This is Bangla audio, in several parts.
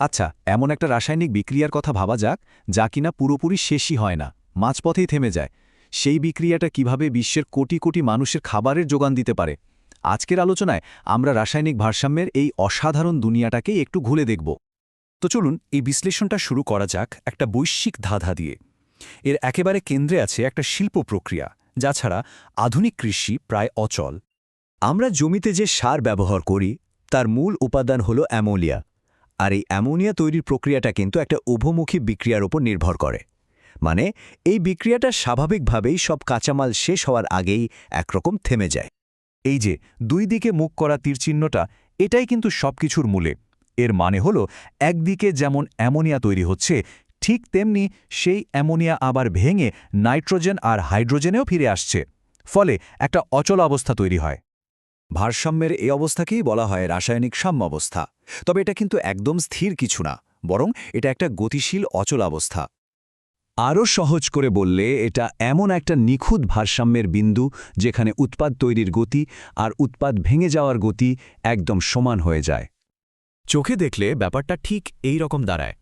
আচ্ছা এমন একটা রাসায়নিক বিক্রিয়ার কথা ভাবা যাক, যা কিনা পুরোপুরি শেষই হয় না, মাঝপথেই থেমে যায়। সেই বিক্রিয়াটা কীভাবে বিশ্বের কোটি কোটি মানুষের খাবারের যোগান দিতে পারে? আজকের আলোচনায় আমরা রাসায়নিক ভারসাম্যের এই অসাধারণ দুনিয়াটাকেই একটু ঘুলে দেখব। তো চলুন, এই বিশ্লেষণটা শুরু করা যাক একটা বৈশ্বিক ধাঁধা দিয়ে। এর একেবারে কেন্দ্রে আছে একটা শিল্প প্রক্রিয়া, যা ছাড়া আধুনিক কৃষি প্রায় অচল। আমরা জমিতে যে সার ব্যবহার করি, তার মূল উপাদান হল অ্যামোনিয়া। আর এই অ্যামোনিয়া তৈরির প্রক্রিয়াটা কিন্তু একটা উভমুখী বিক্রিয়ার উপর নির্ভর করে। মানে এই বিক্রিয়াটা স্বাভাবিকভাবেই সব কাঁচামাল শেষ হওয়ার আগেই একরকম থেমে যায়। এই যে, দুই দিকে মুখ করা তীরচিহ্নটা, এটাই কিন্তু সবকিছুর মূলে। এর মানে হল, একদিকে যেমন অ্যামোনিয়া তৈরি হচ্ছে, ঠিক তেমনি সেই অ্যামোনিয়া আবার ভেঙে নাইট্রোজেন আর হাইড্রোজেনেও ফিরে আসছে। ফলে একটা অচল অবস্থা তৈরি হয়। ভারসাম্যের এই অবস্থাকেই বলা হয় রাসায়নিক সাম্যাবস্থা। তবে এটা কিন্তু একদম স্থির কিছু না, বরং এটা একটা গতিশীল, অচল অবস্থা। আরও সহজ করে বললে, এটা এমন একটা নিখুঁত ভারসাম্যের বিন্দু যেখানে উৎপাদ তৈরির গতি আর উৎপাদ ভেঙে যাওয়ার গতি একদম সমান হয়ে যায়। চোখে দেখলে ব্যাপারটা ঠিক এই রকম দাঁড়ায়।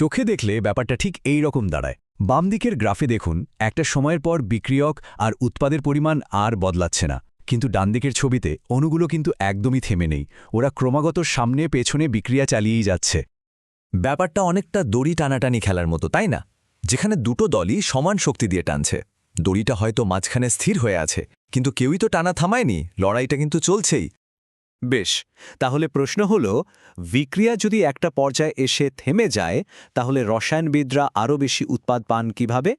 চোখে দেখলে ব্যাপারটা ঠিক এই রকম দাঁড়ায়। বাম দিকের গ্রাফে দেখুন, একটা সময়ের পর বিক্রিয়ক আর উৎপাদের পরিমাণ আর বদলাচ্ছে না। কিন্তু ডানদিকের ছবিতে অণুগুলো কিন্তু একদমই থেমে নেই। ওরা ক্রমাগত সামনে পেছনে বিক্রিয়া চালিয়েই যাচ্ছে। ব্যাপারটা অনেকটা দড়ি টানাটানি খেলার মতো, তাই না? যেখানে দুটো দলই সমান শক্তি দিয়ে টানছে। দড়িটা হয়তো মাঝখানে স্থির হয়ে আছে, কিন্তু কেউই তো টানা থামায়নি। লড়াইটা কিন্তু চলছেই। বেশ, তাহলে প্রশ্ন হল, বিক্রিয়া যদি একটা পর্যায়ে এসে থেমে যায়, তাহলে রসায়নবিদরা আরও বেশি উৎপাদ পান কীভাবে?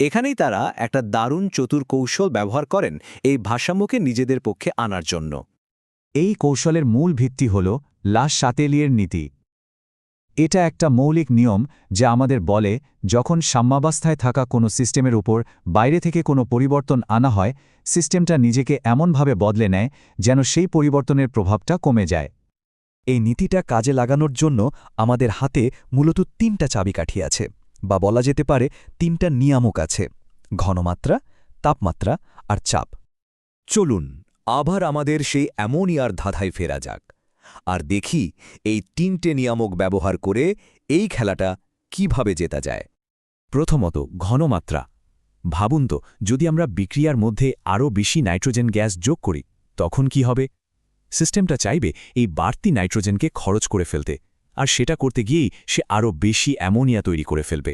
এখানেই তারা একটা দারুণ চতুর কৌশল ব্যবহার করেন এই ভাষাম্যকে নিজেদের পক্ষে আনার জন্য। এই কৌশলের মূল ভিত্তি হল লাশ সাতেলিয়ের নীতি। এটা একটা মৌলিক নিয়ম যা আমাদের বলে, যখন সাম্যাবস্থায় থাকা কোনো সিস্টেমের উপর বাইরে থেকে কোনো পরিবর্তন আনা হয়, সিস্টেমটা নিজেকে এমনভাবে বদলে নেয় যেন সেই পরিবর্তনের প্রভাবটা কমে যায়। এই নীতিটা কাজে লাগানোর জন্য আমাদের হাতে মূলত তিনটা চাবিকাঠি আছে, বা বলা যেতে পারে তিনটা নিয়ামক আছে, ঘনমাত্রা, তাপমাত্রা আর চাপ। চলুন, আবার আমাদের সেই অ্যামোনিয়ার ধাঁধায় ফেরা যাক। আর দেখি এই তিনটে নিয়ামক ব্যবহার করে এই খেলাটা কীভাবে জেতা যায়। প্রথমত, ঘনমাত্রা। ভাবুন তো, যদি আমরা বিক্রিয়ার মধ্যে আরও বেশি নাইট্রোজেন গ্যাস যোগ করি, তখন কি হবে? সিস্টেমটা চাইবে এই বাড়তি নাইট্রোজেনকে খরচ করে ফেলতে, আর সেটা করতে গিয়েই সে আরও বেশি অ্যামোনিয়া তৈরি করে ফেলবে।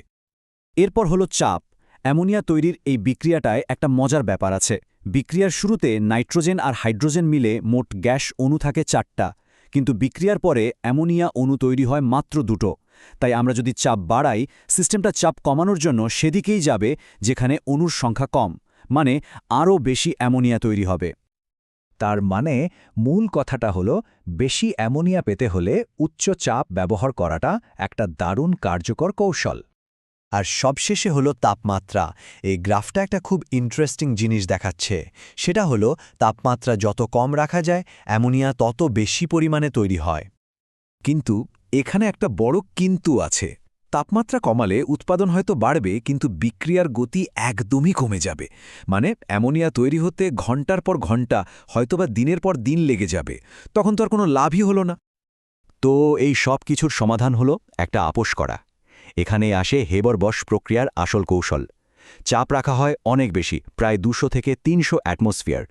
এরপর হলো চাপ। অ্যামোনিয়া তৈরির এই বিক্রিয়াটায় একটা মজার ব্যাপার আছে। বিক্রিয়ার শুরুতে নাইট্রোজেন আর হাইড্রোজেন মিলে মোট গ্যাস অণু থাকে চারটা। কিন্তু বিক্রিয়ার পরে অ্যামোনিয়া অণু তৈরি হয় মাত্র দুটো। তাই আমরা যদি চাপ বাড়াই, সিস্টেমটা চাপ কমানোর জন্য সেদিকেই যাবে, যেখানে অণুর সংখ্যা কম মানে আরও বেশি অ্যামোনিয়া তৈরি হবে। তার মানে মূল কথাটা হলো, বেশি অ্যামোনিয়া পেতে হলে উচ্চ চাপ ব্যবহার করাটা একটা দারুণ কার্যকর কৌশল। আর সবশেষে হলো তাপমাত্রা। এই গ্রাফটা একটা খুব ইন্টারেস্টিং জিনিস দেখাচ্ছে। সেটা হলো তাপমাত্রা যত কম রাখা যায়, অ্যামোনিয়া তত বেশি পরিমাণে তৈরি হয়। কিন্তু এখানে একটা বড় কিন্তু আছে। তাপমাত্রা কমালে উৎপাদন হয়তো বাড়বে, কিন্তু বিক্রিয়ার গতি একদমই কমে যাবে। মানে অ্যামোনিয়া তৈরি হতে ঘণ্টার পর ঘণ্টা, হয়তোবা দিনের পর দিন লেগে যাবে। তখন তো আর কোনো লাভই হলো না। তো এই সব কিছুর সমাধান হলো একটা আপোষ করা। এখানে আসে হেবর বশ প্রক্রিয়ার আসল কৌশল। চাপ রাখা হয় অনেক বেশি, প্রায় দুশো থেকে তিনশো অ্যাটমসফিয়ার।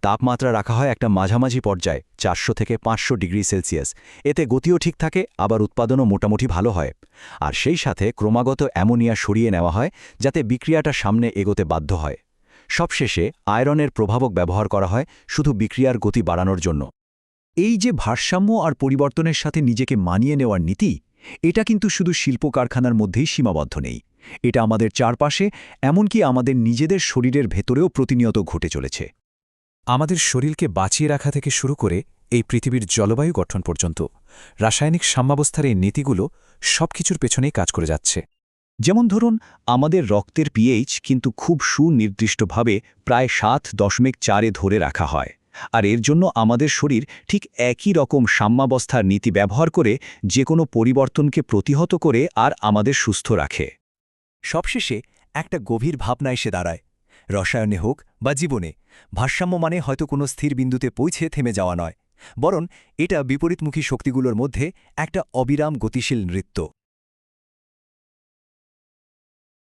তাপমাত্রা রাখা হয় একটা মাঝামাঝি পর্যায়ে, চারশো থেকে পাঁচশো ডিগ্রি সেলসিয়াস। এতে গতিও ঠিক থাকে, আবার উৎপাদনও মোটামুটি ভালো হয়। আর সেই সাথে ক্রমাগত অ্যামোনিয়া সরিয়ে নেওয়া হয়, যাতে বিক্রিয়াটা সামনে এগোতে বাধ্য হয়। সবশেষে আয়রনের প্রভাবক ব্যবহার করা হয় শুধু বিক্রিয়ার গতি বাড়ানোর জন্য। এই যে ভারসাম্য আর পরিবর্তনের সাথে নিজেকে মানিয়ে নেওয়ার নীতি এটা কিন্তু শুধু শিল্প কারখানার মধ্যেই সীমাবদ্ধ নেই। এটা আমাদের চারপাশে, এমনকি আমাদের নিজেদের শরীরের ভেতরেও প্রতিনিয়ত ঘটে চলেছে। আমাদের শরীরকে বাঁচিয়ে রাখা থেকে শুরু করে এই পৃথিবীর জলবায়ু গঠন পর্যন্ত, রাসায়নিক সাম্যাবস্থার এই নীতিগুলো সবকিছুর পেছনেই কাজ করে যাচ্ছে। যেমন ধরুন, আমাদের রক্তের পিএইচ কিন্তু খুব সুনির্দিষ্টভাবে প্রায় সাত দশমিক চারে ধরে রাখা হয়। আর এর জন্য আমাদের শরীর ঠিক একই রকম সাম্যাবস্থার নীতি ব্যবহার করে যে কোনো পরিবর্তনকে প্রতিহত করে আর আমাদের সুস্থ রাখে। সবশেষে একটা গভীর ভাবনা এসে দাঁড়ায়। রসায়নে হোক বা জীবনে, ভারসাম্য মানে হয়তো কোনো স্থির বিন্দুতে পৌঁছে থেমে যাওয়া নয়, বরং এটা বিপরীতমুখী শক্তিগুলোর মধ্যে একটা অবিরাম গতিশীল নৃত্য।